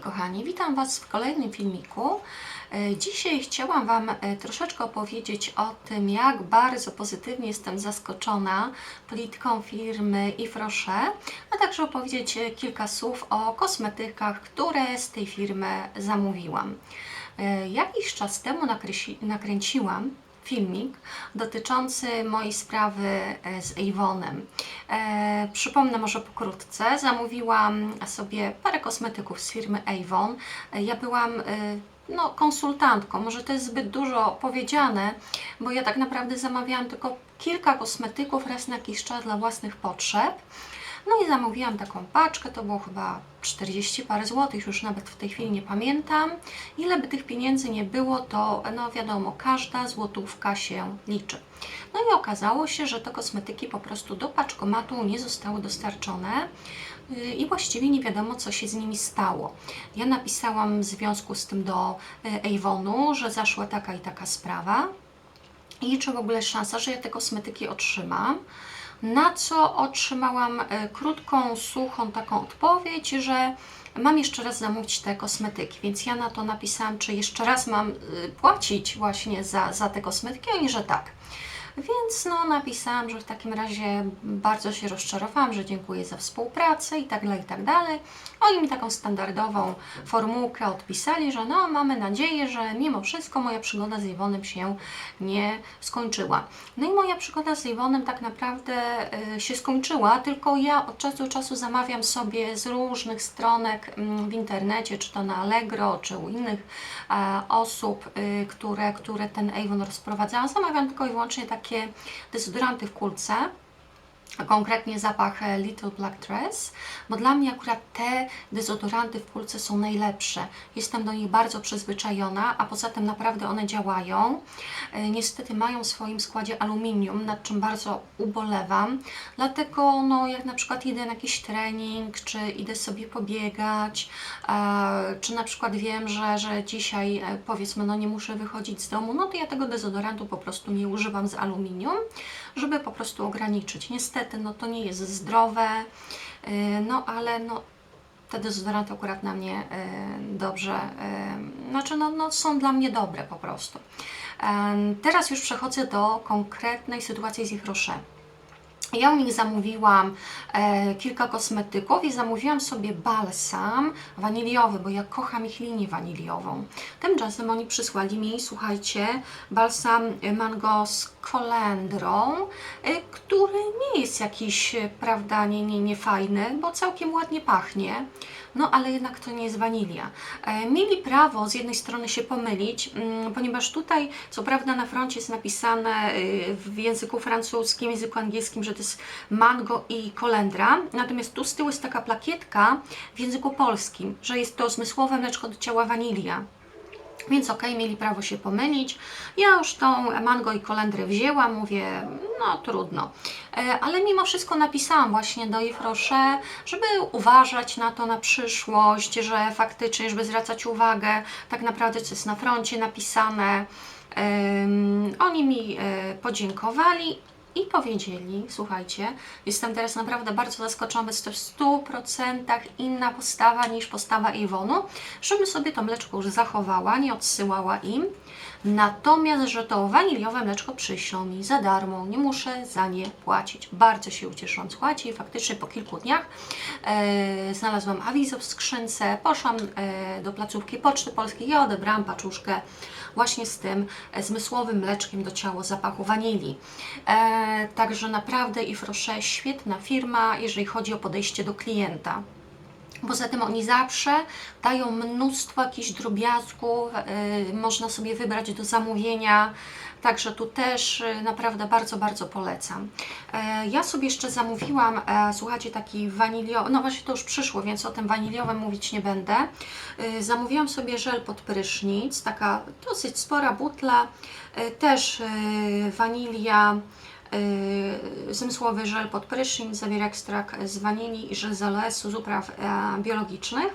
kochani, witam Was w kolejnym filmiku. E, Dzisiaj chciałam Wam e, troszeczkę opowiedzieć o tym, jak bardzo pozytywnie jestem zaskoczona polityką firmy Yves Rocher, a także opowiedzieć e, kilka słów o kosmetykach, które z tej firmy zamówiłam. Jakiś czas temu nakręci, nakręciłam filmik dotyczący mojej sprawy e, z Avonem. E, przypomnę może pokrótce. Zamówiłam sobie parę kosmetyków z firmy Avon. Ja byłam e, no, konsultantką. Może to jest zbyt dużo powiedziane, bo ja tak naprawdę zamawiałam tylko kilka kosmetyków raz na jakiś czas dla własnych potrzeb. No i zamówiłam taką paczkę, to było chyba 40 parę złotych, już nawet w tej chwili nie pamiętam. Ile by tych pieniędzy nie było, to no wiadomo, każda złotówka się liczy. No i okazało się, że te kosmetyki po prostu do paczkomatu nie zostały dostarczone yy, i właściwie nie wiadomo, co się z nimi stało. Ja napisałam w związku z tym do yy, Avonu, że zaszła taka i taka sprawa i czy w ogóle szansa, że ja te kosmetyki otrzymam. Na co otrzymałam e, krótką, suchą taką odpowiedź, że mam jeszcze raz zamówić te kosmetyki, więc ja na to napisałam, czy jeszcze raz mam y, płacić właśnie za, za te kosmetyki, oni, że tak. Więc no, napisałam, że w takim razie bardzo się rozczarowałam, że dziękuję za współpracę i tak dalej, i tak dalej. Oni mi taką standardową formułkę odpisali, że no, mamy nadzieję, że mimo wszystko moja przygoda z Iwonem się nie skończyła. No i moja przygoda z Iwonem tak naprawdę y, się skończyła, tylko ja od czasu do czasu zamawiam sobie z różnych stronek mm, w internecie, czy to na Allegro, czy u innych osób, y, które, które ten Avon rozprowadzałam. Zamawiam tylko i wyłącznie takie dezodoranty w kulce konkretnie zapach e, Little Black Dress, bo dla mnie akurat te dezodoranty w kulce są najlepsze. Jestem do nich bardzo przyzwyczajona, a poza tym naprawdę one działają. E, Niestety mają w swoim składzie aluminium, nad czym bardzo ubolewam. Dlatego no, jak na przykład idę na jakiś trening, czy idę sobie pobiegać, czy na przykład wiem, że, że dzisiaj e, powiedzmy no nie muszę wychodzić z domu, no to ja tego dezodorantu po prostu nie używam z aluminium, żeby po prostu ograniczyć. Niestety no to nie jest zdrowe, e, no ale no te dezodoranty akurat na mnie e, dobrze, e, znaczy no, no są dla mnie dobre po prostu. Teraz już przechodzę do konkretnej sytuacji z ich Roche. Ja u nich zamówiłam e, kilka kosmetyków i zamówiłam sobie balsam waniliowy, bo ja kocham ich linię waniliową. Tymczasem oni przysłali mi, słuchajcie, balsam mango z kolendrą, e, który nie jest jakiś, e, prawda, nie, nie, nie fajny, bo całkiem ładnie pachnie. No, ale jednak to nie jest wanilia. E, mieli prawo z jednej strony się pomylić, mm, ponieważ tutaj, co prawda, na froncie jest napisane y, w języku francuskim, języku angielskim, że to jest mango i kolendra, natomiast tu z tyłu jest taka plakietka w języku polskim, że jest to zmysłowe mleczko do ciała wanilia. Więc okej, mieli prawo się pomylić. Ja już tą mango i kolendrę wzięłam, mówię, no trudno. E, Ale mimo wszystko napisałam właśnie do Yves Rocher, żeby uważać na to na przyszłość, że faktycznie, żeby zwracać uwagę tak naprawdę, co jest na froncie napisane. Oni mi e, podziękowali i powiedzieli, słuchajcie, jestem teraz naprawdę bardzo zaskoczona, jest to w 100% inna postawa niż postawa Iwonu, żebym sobie to mleczko już zachowała, nie odsyłała im. Natomiast, że to waniliowe mleczko przyślą mi za darmo, nie muszę za nie płacić. Bardzo się ucieszyłam, słuchajcie, i faktycznie po kilku dniach e, znalazłam awizo w skrzynce, poszłam e, do placówki Poczty Polskiej i odebrałam paczuszkę właśnie z tym e, zmysłowym mleczkiem do ciała zapachu wanilii. E, także naprawdę Rocher świetna firma, jeżeli chodzi o podejście do klienta. Poza tym oni zawsze dają mnóstwo jakichś drobiazgów, y, można sobie wybrać do zamówienia, także tu też y, naprawdę bardzo, bardzo polecam. E, ja sobie jeszcze zamówiłam, e, słuchajcie, taki waniliowy, no właśnie to już przyszło, więc o tym waniliowym mówić nie będę. Y, zamówiłam sobie żel pod prysznic, taka dosyć spora butla, y, też y, wanilia, Yy, zmysłowy żel pod prysznic, zawiera ekstrakt z wanilii i żel z upraw e, biologicznych.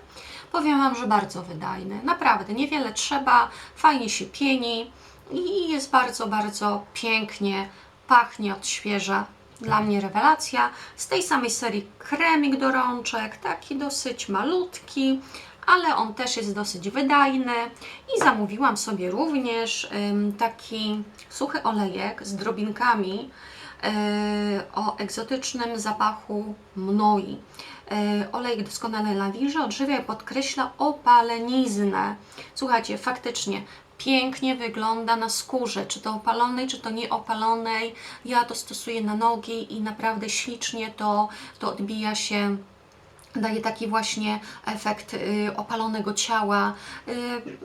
Powiem Wam, że bardzo wydajny. Naprawdę, niewiele trzeba, fajnie się pieni i jest bardzo, bardzo pięknie, pachnie, odświeża. Dla mnie rewelacja. Z tej samej serii kremik do rączek, taki dosyć malutki, ale on też jest dosyć wydajny i zamówiłam sobie również taki suchy olejek z drobinkami o egzotycznym zapachu mnoi. Yy, Olejek doskonale nawilża, odżywia i podkreśla opaleniznę. Słuchajcie, faktycznie pięknie wygląda na skórze, czy to opalonej, czy to nieopalonej. Ja to stosuję na nogi i naprawdę ślicznie to, to odbija się daje taki właśnie efekt y, opalonego ciała. Y,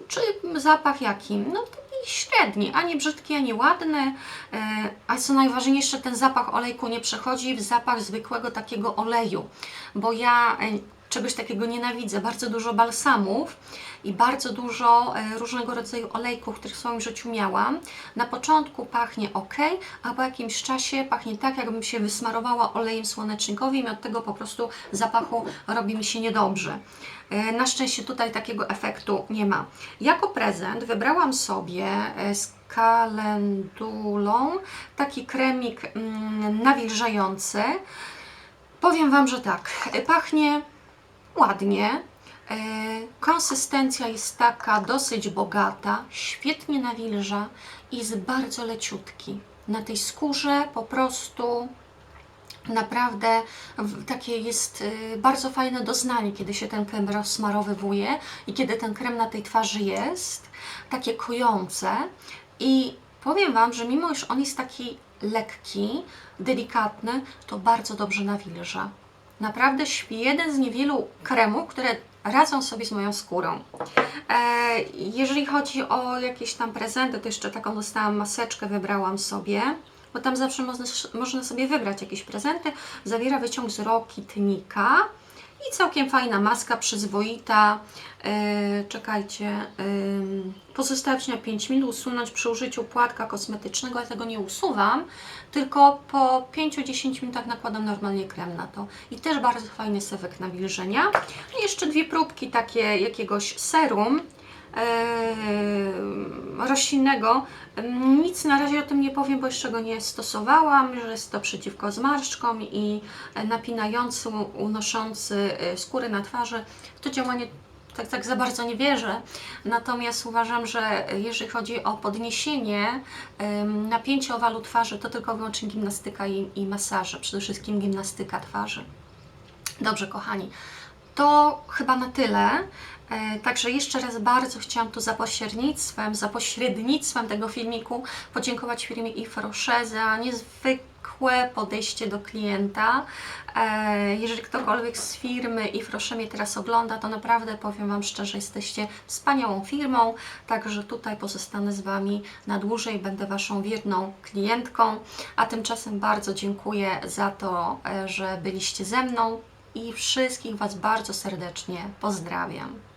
czy zapach jaki? No średni, ani brzydki, ani ładny. Y, a co najważniejsze, ten zapach olejku nie przechodzi w zapach zwykłego takiego oleju, bo ja y, czegoś takiego nienawidzę. Bardzo dużo balsamów i bardzo dużo e, różnego rodzaju olejków, których w swoim życiu miałam. Na początku pachnie ok, a po jakimś czasie pachnie tak, jakbym się wysmarowała olejem słonecznikowym i od tego po prostu zapachu robi mi się niedobrze. E, Na szczęście tutaj takiego efektu nie ma. Jako prezent wybrałam sobie e, z kalendulą taki kremik mm, nawilżający. Powiem Wam, że tak, pachnie ładnie. E, Konsystencja jest taka dosyć bogata, świetnie nawilża i jest bardzo leciutki. Na tej skórze po prostu naprawdę takie jest y, bardzo fajne doznanie, kiedy się ten krem rozsmarowywuje i kiedy ten krem na tej twarzy jest, takie kojące i powiem Wam, że mimo iż on jest taki lekki, delikatny, to bardzo dobrze nawilża. Naprawdę śpi jeden z niewielu kremów, które radzą sobie z moją skórą. E, jeżeli chodzi o jakieś tam prezenty, to jeszcze taką dostałam maseczkę, wybrałam sobie, bo tam zawsze można, można sobie wybrać jakieś prezenty. Zawiera wyciąg z rokitnika i całkiem fajna maska, przyzwoita. E, czekajcie, ym, pozostawić na 5 minut, usunąć przy użyciu płatka kosmetycznego. Ja tego nie usuwam, tylko po 5-10 minutach nakładam normalnie krem na to. I też bardzo fajny efekt nawilżenia. I jeszcze dwie próbki takie jakiegoś serum roślinnego. Em, Nic na razie o tym nie powiem, bo jeszcze go nie stosowałam, że jest to przeciwko zmarszczkom i napinający, unoszący e, skórę na twarzy. W to działanie tak, tak za bardzo nie wierzę. Natomiast uważam, że jeżeli chodzi o podniesienie napięcia owalu twarzy, to tylko wyłącznie gimnastyka i, i masaże. Przede wszystkim gimnastyka twarzy. Dobrze, kochani, to chyba na tyle. E, Także jeszcze raz bardzo chciałam tu za pośrednictwem, za pośrednictwem tego filmiku podziękować firmie Ifrosze za niezwykłe podejście do klienta. E, Jeżeli ktokolwiek z firmy Ifrosze mnie teraz ogląda, to naprawdę powiem Wam szczerze, jesteście wspaniałą firmą, także tutaj pozostanę z Wami na dłużej, będę Waszą wierną klientką, a tymczasem bardzo dziękuję za to, e, że byliście ze mną i wszystkich Was bardzo serdecznie pozdrawiam.